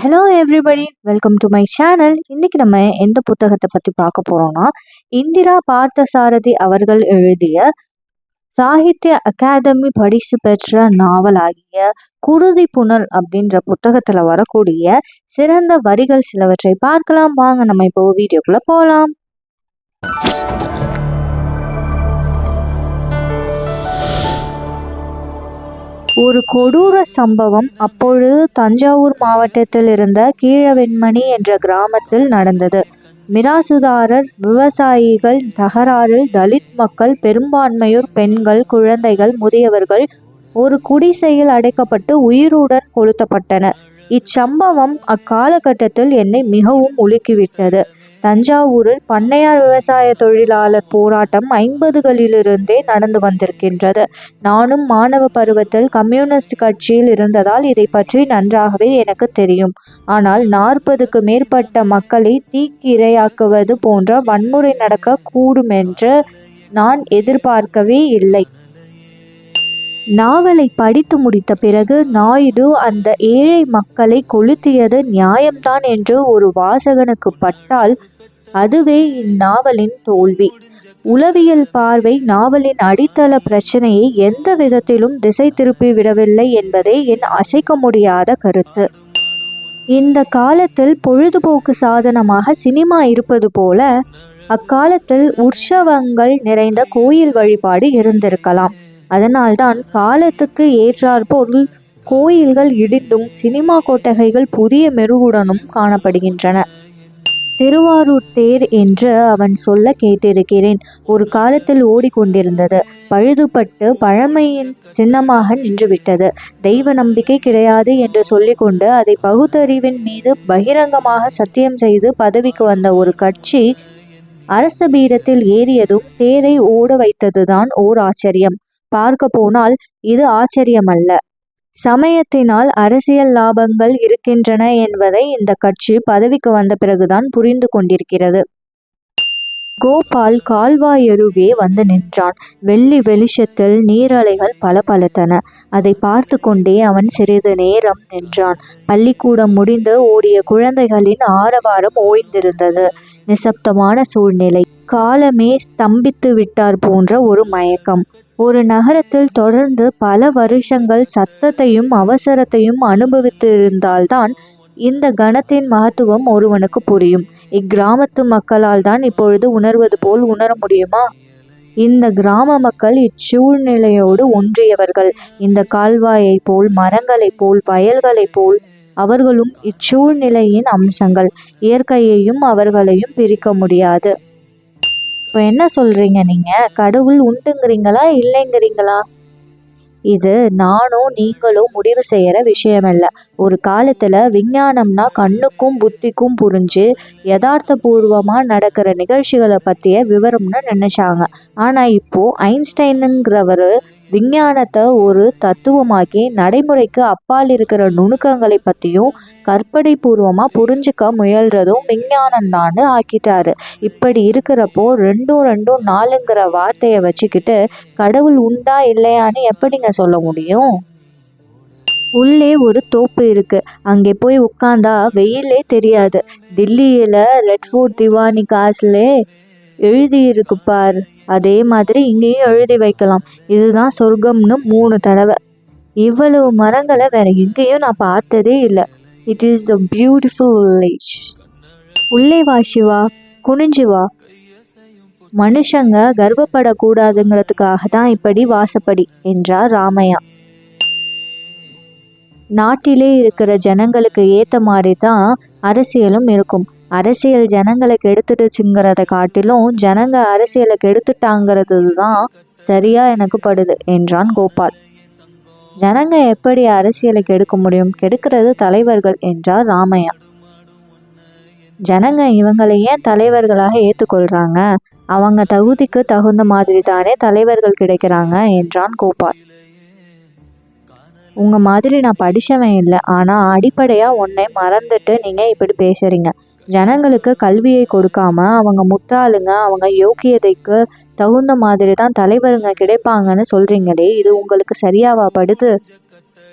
Hello everybody welcome to my channel இன்றைக்கி நம்ம எந்த புத்தகத்தை பற்றி பார்க்க போகிறோம்னா இந்திரா பார்த்தசாரதி அவர்கள் எழுதிய சாகித்ய அகாதமி பரிசு பெற்ற நாவல் ஆகிய குருதி புனல் அப்படின்ற புத்தகத்தில் வரக்கூடிய சிறந்த வரிகள் சிலவற்றை பார்க்கலாம். வாங்க நம்ம இப்போ வீடியோக்குள்ளே போகலாம் ஒரு கொடூர சம்பவம் அப்பொழுது தஞ்சாவூர் மாவட்டத்தில் இருந்த கீழவெண்மணி என்ற கிராமத்தில் நடந்தது. மிராசுதாரர் விவசாயிகள் தகராறில் தலித் மக்கள் பெரும்பான்மையோர் பெண்கள் குழந்தைகள் முதியவர்கள் ஒரு குடிசையில் அடைக்கப்பட்டு உயிருடன் கொளுத்தப்பட்டனர். இச்சம்பவம் அக்காலகட்டத்தில் என்னை மிகவும் உலுக்கிவிட்டது. தஞ்சாவூரில் பண்ணையார் விவசாய தொழிலாளர் போராட்டம் ஐம்பதுகளிலிருந்தே நடந்து வந்திருக்கின்றது. நானும் மாணவ பருவத்தில் கம்யூனிஸ்ட் கட்சியில் இருந்ததால் இதை பற்றி நன்றாகவே எனக்கு தெரியும். ஆனால் நாற்பதுக்கு மேற்பட்ட மக்களை தீக்கு இரையாக்குவது போன்ற வன்முறை நடக்க கூடும் என்று நான் எதிர்பார்க்கவே இல்லை. நாவலை படித்து முடித்த பிறகு நாயுடு அந்த ஏழை மக்களை கொளுத்தியது நியாயம்தான் என்று ஒரு வாசகனுக்கு பட்டால் அதுவே இந்நாவலின் தோல்வி. உளவியல் பார்வை நாவலின் அடித்தள பிரச்சனையை எந்த விதத்திலும் திசை திருப்பி விடவில்லை என்பதே என் அசைக்க முடியாத கருத்து. இந்த காலத்தில் பொழுதுபோக்கு சாதனமாக சினிமா இருப்பது போல அக்காலத்தில் உற்சவங்கள் நிறைந்த கோயில் வழிபாடு இருந்திருக்கலாம். அதனால்தான் காலத்துக்கு ஏற்றாற்போல் கோயில்கள் இடிந்தும் சினிமா கொட்டகைகள் புதிய மெருகுடனும் காணப்படுகின்றன. திருவாரூர் தேர் என்று அவன் சொல்ல கேட்டிருக்கிறேன். ஒரு காலத்தில் ஓடிக்கொண்டிருந்தது. பழுதுபட்டு பழமையின் சின்னமாக நின்றுவிட்டது. தெய்வ நம்பிக்கை கிடையாது என்று சொல்லிக்கொண்டு அதை பகுத்தறிவின் மீது பகிரங்கமாக சத்தியம் செய்து பதவிக்கு வந்த ஒரு கட்சி அரச பீடத்தில் ஏறியதும் தேரை ஓட வைத்ததுதான் ஓர் ஆச்சரியம். பார்க்க போனால் இது ஆச்சரியமல்ல. சமயத்தினால் அரசியல் லாபங்கள் இருக்கின்றன என்பதை இந்த கட்சி பதவிக்கு வந்த பிறகுதான் புரிந்து கொண்டிருக்கிறது. கோபால் கால்வாயருகே வந்து நின்றான். வெள்ளி வெளிச்சத்தில் நீரலைகள் பல பலத்தன அதை பார்த்து கொண்டே அவன் சிறிது நேரம் நின்றான். பள்ளிக்கூடம் முடிந்து ஓடிய குழந்தைகளின் ஆரவாரம் ஓய்ந்திருந்தது. நிசப்தமான சூழ்நிலை. காலமே ஸ்தம்பித்து விட்டார் போன்ற ஒரு மயக்கம். ஒரு நகரத்தில் தொடர்ந்து பல வருஷங்கள் சத்தத்தையும் அவசரத்தையும் அனுபவித்திருந்தால்தான் இந்த கணத்தின் மகத்துவம் ஒருவனுக்கு புரியும். இக்கிராமத்து மக்களால் தான் இப்பொழுது உணர்வது போல் உணர முடியுமா? இந்த கிராம மக்கள் இச்சூழ்நிலையோடு ஒன்றியவர்கள். இந்த கால்வாயை போல் மரங்களைப் போல் வயல்களைப் போல் அவர்களும் இச்சூழ்நிலையின் அம்சங்கள். இயற்கையையும் அவர்களையும் பிரிக்க முடியாது. இப்போ என்ன சொல்கிறீங்க நீங்கள் கடவுள் உண்டுங்கிறீங்களா இல்லைங்கிறீங்களா? இது நானும் நீங்களும் முடிவு செய்கிற விஷயமல்ல. ஒரு காலத்தில் விஞ்ஞானம்னா கண்ணுக்கும் புத்திக்கும் புரிஞ்சு யதார்த்தபூர்வமாக நடக்கிற நிகழ்ச்சிகளை பற்றிய விவரம்னு நினச்சாங்க. ஆனால் இப்போது ஐன்ஸ்டைனுங்கிறவர் விஞ்ஞானத்தை ஒரு தத்துவமாக்கி நடைமுறைக்கு அப்பால் இருக்கிற நுணுக்கங்களை பற்றியும் கற்பனை பூர்வமாக புரிஞ்சுக்க முயல்றதும் விஞ்ஞானம்தான்னு ஆக்கிட்டாரு. இப்படி இருக்கிறப்போ ரெண்டும் ரெண்டும் நாலுங்கிற வார்த்தையை வச்சுக்கிட்டு கடவுள் உண்டா இல்லையான்னு எப்படிங்க சொல்ல முடியும்? உள்ளே ஒரு தோப்பு இருக்கு. அங்கே போய் உட்காந்தா வெயிலே தெரியாது. டில்லியில் ரெட் ஃபோர்ட் திவானி காசுலே எழுதியிருக்கு பார். அதே மாதிரி இங்கேயும் எழுதி வைக்கலாம். இதுதான் சொர்க்கம்னு மூணு தடவை. இவ்வளவு மரங்களை வேற எங்கேயும் நான் பார்த்ததே இல்லை. It is a beautiful village உள்ளே வா சிவா. குனிஞ்சு வா. மனுஷங்க கர்வப்படக்கூடாதுங்கிறதுக்காக தான் இப்படி வாசப்படி என்றார் ராமையா. நாட்டிலே இருக்கிற ஜனங்களுக்கு ஏற்ற மாதிரி தான் அரசியலும் இருக்கும். அரசியல் ஜனங்களை கெடுத்துடுச்சுங்கிறத காட்டிலும் ஜனங்க அரசியலை கெடுத்துட்டாங்கிறது தான் சரியா எனக்கு படுது என்றான் கோபால். ஜனங்க எப்படி அரசியலை கெடுக்க முடியும்? கெடுக்கிறது தலைவர்கள் என்றார் ராமையா. ஜனங்க இவங்களை ஏன் தலைவர்களாக ஏற்றுக்கொள்றாங்க அவங்க தகுதிக்கு தகுந்த மாதிரி தானே தலைவர்கள் கிடைக்கிறாங்க என்றான் கோபால். உங்க மாதிரி நான் படிச்சவன் இல்லை ஆனா அடிப்படையா உன்னை மறந்துட்டு நீங்க இப்படி பேசுறீங்க. ஜனங்களுக்கு கல்வியை கொடுக்காம அவங்க முட்டாளுங்க அவங்க யோக்கியதைக்கு தகுந்த மாதிரி தான் தலைவருங்க கிடைப்பாங்கன்னு சொல்றீங்களே இது உங்களுக்கு சரியாவா படுது?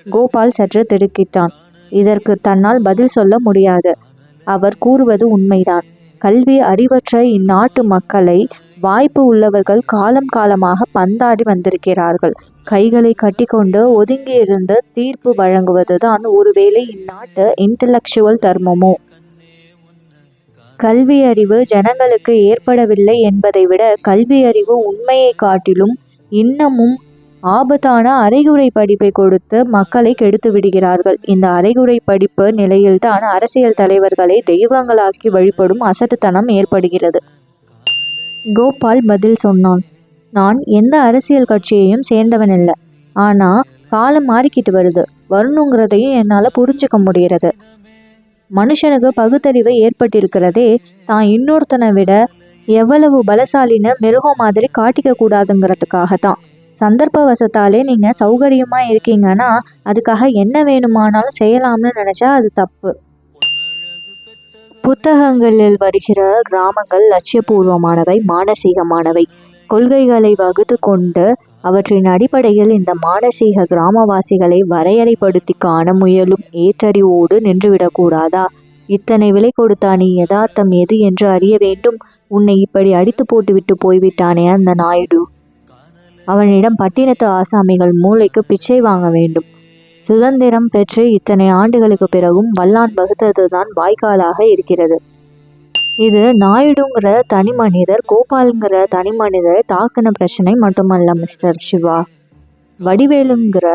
கோபால் சற்று திடுக்கிட்டான். இதற்கு தன்னால் பதில் சொல்ல முடியாது. அவர் கூறுவது உண்மைதான். கல்வி அறிவற்ற இந்நாட்டு மக்களை வாய்ப்பு உள்ளவர்கள் காலம் காலமாக பந்தாடி வந்திருக்கிறார்கள். கைகளை கட்டிக்கொண்டு ஒதுங்கியிருந்து தீர்ப்பு வழங்குவதுதான் ஒருவேளை இந்நாட்டு இன்டலெக்சுவல் தர்மமோ? கல்வியறிவு ஜனங்களுக்கு ஏற்படவில்லை என்பதை விட கல்வியறிவு உண்மையை காட்டிலும் இன்னமும் ஆபத்தான அரைகுறை படிப்பை கொடுத்து மக்களை கெடுத்து விடுகிறார்கள். இந்த அரைகுறை படிப்பு நிலையில்தான் அரசியல் தலைவர்களை தெய்வங்களாக்கி வழிபடும் அசட்டுத்தனம் ஏற்படுகிறது. கோபால் பதில் சொன்னான் நான் எந்த அரசியல் கட்சியையும் சேர்ந்தவன் இல்லை. ஆனால் காலம் மாறிக்கிட்டு வருது. வரணுங்கிறதையும் என்னால் புரிஞ்சுக்க முடிகிறது. மனுஷனுக்கு பகுத்தறிவு ஏற்பட்டிருக்கிறதே தான் இன்னொருத்தனை விட எவ்வளவு பலசாலின்னு மிருகம் மாதிரி காட்டிக்க கூடாதுங்கிறதுக்காக தான் சந்தர்ப்பவசத்தாலே நீங்கள் சௌகரியமாக இருக்கீங்கன்னா அதுக்காக என்ன வேணுமானாலும் செய்யலாம்னு நினச்சா அது தப்பு. புத்தகங்களில் வருகிற கிராமங்கள் லட்சியபூர்வமானவை மானசீகமானவை. கொள்கைகளை வகுத்து கொண்டு அவற்றின் அடிப்படையில் இந்த மானசீக கிராமவாசிகளை வரையறைப்படுத்தி காண முயலும் ஏற்றறிவோடு நின்றுவிடக்கூடாதா? இத்தனை விலை கொடுத்தா நீ யதார்த்தம் எது என்று அறிய வேண்டும். உன்னை இப்படி அடித்து போட்டுவிட்டு போய்விட்டானே அந்த நாயுடு. அவனிடம் பட்டினத்து ஆசாமிகள் மூளைக்கு பிச்சை வாங்க வேண்டும். சுதந்திரம் பெற்று இத்தனை ஆண்டுகளுக்கு பிறகும் வல்லான் வகுத்ததுதான் வாய்க்காலாக இருக்கிறது. இது நாயுடுங்கிற தனி மனிதர் கோபாலுங்கிற தனி மனிதரை தாக்கின பிரச்சனை மட்டுமல்ல மிஸ்டர் சிவா. வடிவேலுங்கிற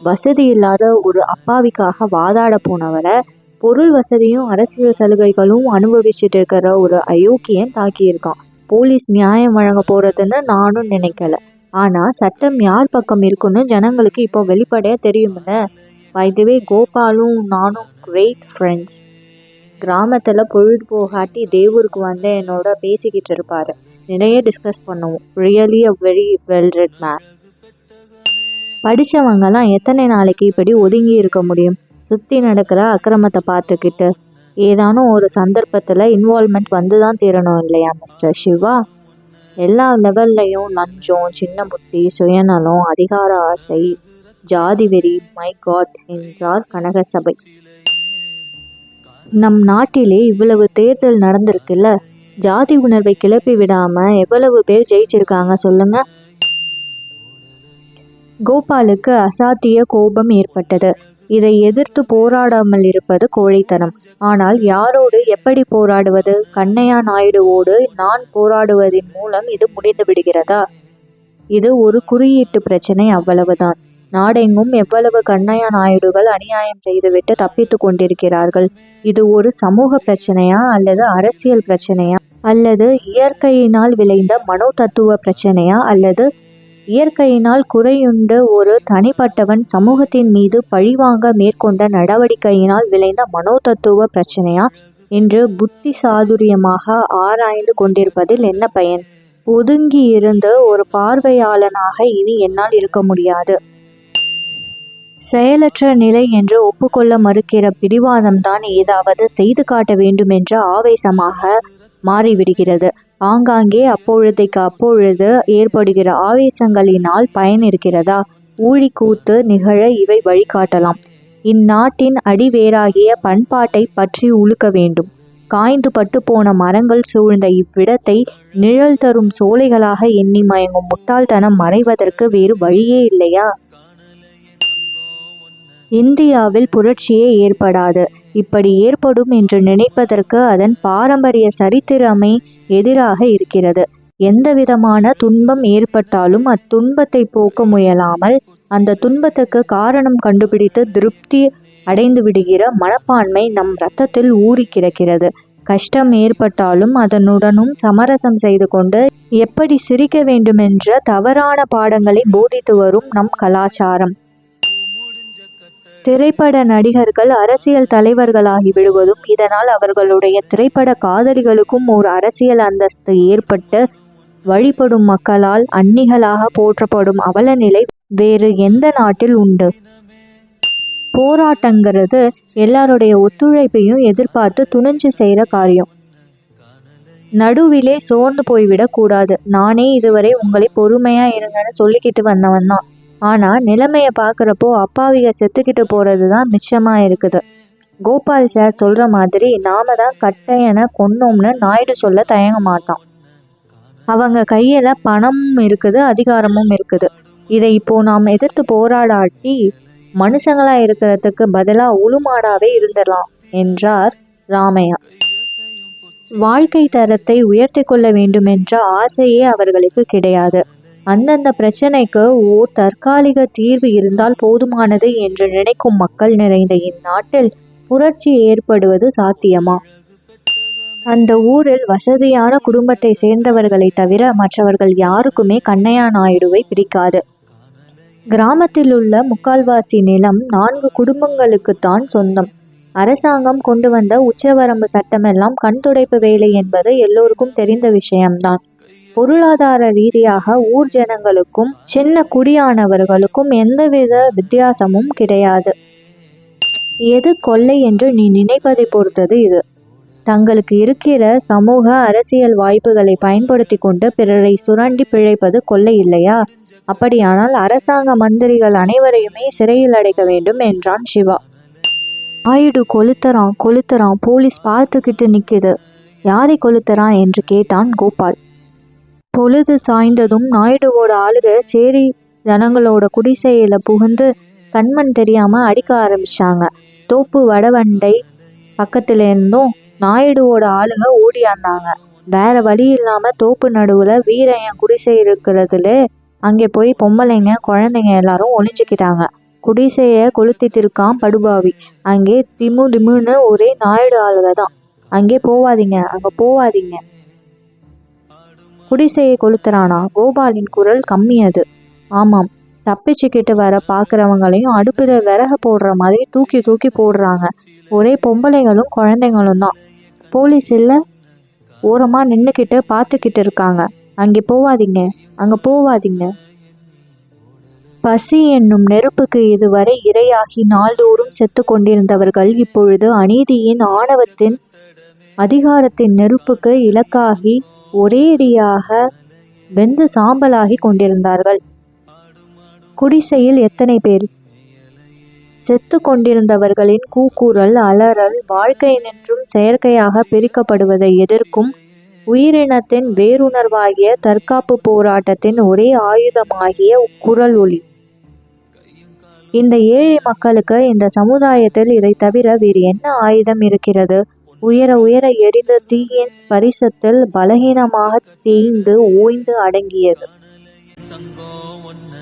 வசதி இல்லாத ஒரு அப்பாவிக்காக வாதாட போனவரை பொருள் வசதியும் அரசியல் சலுகைகளும் அனுபவிச்சுட்டு இருக்கிற ஒரு அயோக்கியன் தாக்கியிருக்கான். போலீஸ் நியாயம் வழங்க போறதுன்னு நானும் நினைக்கல. ஆனால் சட்டம் யார் பக்கம் இருக்குன்னு ஜனங்களுக்கு இப்போ வெளிப்படையாக தெரியுமில்ல வைதவே கோபாலும் நானும் கிரேட் ஃப்ரெண்ட்ஸ் கிராமத்தில் பொழுது போகாட்டி தேவூருக்கு வந்து என்னோட பேசிக்கிட்டு இருப்பார். நிறைய டிஸ்கஸ் பண்ணுவோம். Really a very well read man படித்தவங்கலாம் எத்தனை நாளைக்கு இப்படி ஒதுங்கி இருக்க முடியும்? சுற்றி நடக்கிற அக்கிரமத்தை பார்த்துக்கிட்டு ஏதானும் ஒரு சந்தர்ப்பத்தில் இன்வால்மெண்ட் வந்து தான் தீரணும் இல்லையா மிஸ்டர் சிவா? எல்லா லெவல்லையும் லஞ்சம் சின்ன புத்தி சுயநலம் அதிகார ஆசை ஜாதி வெறி மை காட் என்றார் கனகசபை. நம் நாட்டிலே இவ்வளவு தேர்தல் நடந்திருக்குல்ல? ஜாதி உணர்வை கிளப்பி விடாம எவ்வளவு பேர் ஜெயிச்சிருக்காங்க சொல்லுங்க. கோபாலுக்கு அசாத்திய கோபம் ஏற்பட்டது. இதை எதிர்த்து போராடாமல் இருப்பது கோழைத்தனம். ஆனால் யாரோடு எப்படி போராடுவது? கண்ணையா நாயுடுவோடு நான் போராடுவதின் மூலம் இது முடிந்து விடுகிறதா? இது ஒரு குறியீட்டு பிரச்சனை அவ்வளவுதான். நாடெங்கும் எவ்வளவு கண்ணையா நாயுடுகள் அநியாயம் செய்துவிட்டு தப்பித்து கொண்டிருக்கிறார்கள்? இது ஒரு சமூக பிரச்சனையா அல்லது அரசியல் பிரச்சனையா? அல்லது இயற்கையினால் விளைந்த மனோ தத்துவ பிரச்சனையா? அல்லது இயற்கையினால் குறையுண்டு ஒரு தனிப்பட்டவன் சமூகத்தின் மீது பழிவாங்க மேற்கொண்ட நடவடிக்கையினால் விளைந்த மனோதத்துவ பிரச்சனையா? என்று புத்தி சாதுரியமாக ஆராய்ந்து கொண்டிருப்பதில் என்ன பயன்? ஒதுங்கி இருந்து ஒரு பார்வையாளனாக இனி என்னால் இருக்க முடியாது. செயலற்ற நிலை என்று ஒப்புக்கொள்ள மறுக்கிற பிடிவாதம்தான் ஏதாவது செய்து காட்ட வேண்டுமென்ற ஆவேசமாக மாறிவிடுகிறது. ஆங்காங்கே அப்பொழுதைக்கு அப்பொழுது ஏற்படுகிற ஆவேசங்களினால் பயன் இருக்கிறதா ஊழிக்கூத்து நிகழ இவை வழிகாட்டலாம். இந்நாட்டின் அடிவேராகிய பண்பாட்டை பற்றி உழுக்க வேண்டும். காய்ந்து பட்டு போன மரங்கள் சூழ்ந்த இவ்விடத்தை நிழல் தரும் சோலைகளாக எண்ணி மயங்கும் முட்டாள்தனம் மறைவதற்கு வேறு வழியே இல்லையா? இந்தியாவில் புரட்சியே ஏற்படாது. இப்படி ஏற்படும் என்று நினைப்பதற்கு அதன் பாரம்பரிய சரித்திரமே எதிராக இருக்கிறது. எந்தவிதமான துன்பம் ஏற்பட்டாலும் அத்துன்பத்தை போக்க முயலாமல் அந்த துன்பத்துக்கு காரணம் கண்டுபிடித்து திருப்தி அடைந்து விடுகிற மனப்பான்மை நம் ரத்தத்தில் ஊறி கிடக்கிறது. கஷ்டம் ஏற்பட்டாலும் அதனுடனும் சமரசம் செய்து கொண்டு எப்படி சிரிக்க வேண்டுமென்ற தவறான பாடங்களை போதித்து வரும் நம் கலாச்சாரம். திரைப்பட நடிகர்கள் அரசியல் தலைவர்களாகி விடுவதும் இதனால் அவர்களுடைய திரைப்பட காதலிகளுக்கும் ஒரு அரசியல் அந்தஸ்து ஏற்பட்டு வழிபடும் மக்களால் அந்நிகளாக போற்றப்படும் அவல நிலை வேறு எந்த நாட்டில் உண்டு? போராட்டங்கிறது எல்லாருடைய ஒத்துழைப்பையும் எதிர்பார்த்து துணிஞ்சு செய்கிற காரியம். நடுவிலே சோர்ந்து போய்விடக் கூடாது. நானே இதுவரை உங்களை பொறுமையா இருங்கன்னு சொல்லிக்கிட்டு வந்தவன் தான். ஆனால் நிலைமையை பார்க்குறப்போ அப்பாவிக செத்துக்கிட்டு போகிறது தான் மிச்சமாக இருக்குது. கோபால் சார் சொல்கிற மாதிரி நாம தான் கட்டையனை கொன்னோம்னு நாயுடு சொல்ல தயங்க மாட்டான். அவங்க கையில் பணமும் இருக்குது அதிகாரமும் இருக்குது. இதை இப்போ நாம் எதிர்த்து போராடாட்டி மனுஷங்களா இருக்கிறதுக்கு பதிலாக உளுமாடாவே இருந்துடலாம் என்றார் ராமையா. வாழ்க்கை தரத்தை உயர்த்தி கொள்ள வேண்டுமென்ற ஆசையே அவர்களுக்கு கிடையாது. அந்தந்த பிரச்சனைக்கு ஓர் தற்காலிக தீர்வு இருந்தால் போதுமானது என்று நினைக்கும் மக்கள் நிறைந்த இந்நாட்டில் புரட்சி ஏற்படுவது சாத்தியமா? அந்த ஊரில் வசதியான குடும்பத்தை சேர்ந்தவர்களை தவிர மற்றவர்கள் யாருக்குமே கண்ணையா நாயுடுவை பிடிக்காது. கிராமத்தில் உள்ள முக்கால்வாசி நிலம் நான்கு குடும்பங்களுக்குத்தான் சொந்தம். அரசாங்கம் கொண்டு வந்த உச்சவரம்பு சட்டமெல்லாம் கண் துடைப்பு வேலை என்பது எல்லோருக்கும் தெரிந்த விஷயம்தான். பொருளாதார ரீதியாக ஊர் ஜனங்களுக்கும் சின்ன குடியானவர்களுக்கும் எந்தவித வித்தியாசமும் கிடையாது. எது கொள்ளை என்று நீ நினைப்பதை பொறுத்தது இது. தங்களுக்கு இருக்கிற சமூக அரசியல் வாய்ப்புகளை பயன்படுத்தி கொண்டு பிறரை சுரண்டி பிழைப்பது கொள்ளை இல்லையா? அப்படியானால் அரசாங்க மந்திரிகள் அனைவரையுமே சிறையில் அடைக்க வேண்டும் என்றான் சிவா. ஆயுடு கொளுத்தரான் கொளுத்தரான் போலீஸ் பார்த்துக்கிட்டு நிற்குது யாரை கொளுத்தறான் என்று கேட்டான் கோபால். பொழுது சாய்ந்ததும் நாயுடுவோட ஆளுக சேரி ஜனங்களோட குடிசையில புகுந்து கண்மண் தெரியாம அடிக்க ஆரம்பிச்சாங்க. தோப்பு வடவண்டை பக்கத்துல இருந்தும் நாயுடுவோட ஆளுங்க ஓடியாந்தாங்க வேற வழி இல்லாம தோப்பு நடுவுல வீரையன் குடிசை இருக்கிறதுல அங்கே போய் பொம்பளைங்க குழந்தைங்க எல்லாரும் ஒளிஞ்சுக்கிட்டாங்க. குடிசைய கொளுத்திட்டு இருக்கான் படுபாவி. அங்கே திமு திமுன்னு ஒரே நாயுடு ஆளுக தான் அங்கே போவாதீங்க அங்க போவாதீங்க. குடிசையை கொளுத்துறானா கோபாலின் குரல் கம்மி அது ஆமாம் தப்பிச்சுக்கிட்டு வர பார்க்குறவங்களையும் அடுப்பில் விறகு போடுற மாதிரி தூக்கி தூக்கி போடுறாங்க. ஒரே பொம்பளைங்களும் குழந்தைங்களும் தான். போலீஸ் இல்லை? ஓரமாக நின்றுக்கிட்டு பார்த்துக்கிட்டு இருக்காங்க. அங்கே போவாதீங்க. அங்கே போவாதீங்க. பசி என்னும் நெருப்புக்கு இதுவரை இரையாகி நாள்தோறும் செத்து கொண்டிருந்தவர்கள் இப்பொழுது அநீதியின் ஆணவத்தின் அதிகாரத்தின் நெருப்புக்கு இலக்காகி ஒரேடியாக வெந்து சாம்பலாகி கொண்டிருந்தார்கள். குடிசையில் எத்தனை பேர்? செத்து கொண்டிருந்தவர்களின் கூக்குரல் அலறல் வாழ்க்கை நின்றும் செயற்கையாக பிரிக்கப்படுவதை எதிர்க்கும் உயிரினத்தின் வேறுணர்வாகிய தற்காப்பு போராட்டத்தின் ஒரே ஆயுதமாகிய குரல் ஒளி. இந்த ஏழை மக்களுக்கு இந்த சமுதாயத்தில் இதை தவிர வேறு என்ன ஆயுதம் இருக்கிறது? உயர உயர எரிந்த தீயின் ஸ்பரிசத்தில் பலகீனமாக தேய்ந்து ஓய்ந்து அடங்கியது. தங்கோ ஒன்ன